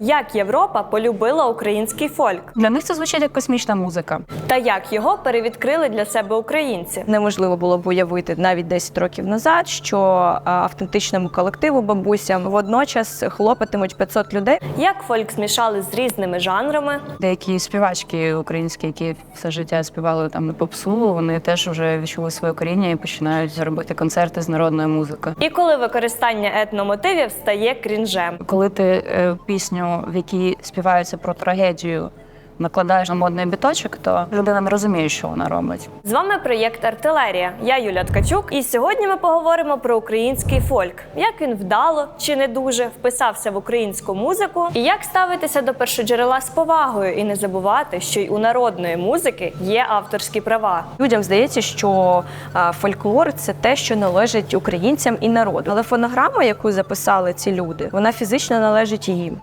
Як Європа полюбила український фольк, Для них це звучить як космічна музика. та як його перевідкрили для себе українці? Неможливо було б уявити навіть 10 років назад, що автентичному колективу бабусям водночас хлопатимуть 500 людей. Як фольк змішали з різними жанрами? Деякі співачки українські, які все життя співали там попсу, вони теж вже відчули своє коріння і починають робити концерти з народною музикою. І коли використання етномотивів стає крінжем? Коли ти е, пісню, в якій співаються про трагедію, накладаєш на модний біточок, то людина не розуміє, що вона робить. З вами проєкт Артилерія. Я Юля Ткачук, і сьогодні ми поговоримо про український фольк, як він вдало чи не дуже вписався в українську музику, і як ставитися до першоджерела з повагою і не забувати, що й у народної музики є авторські права. Людям здається, що фольклор це те, що належить українцям і народу. Але фонограма, яку записали ці люди, вона фізично належить їм.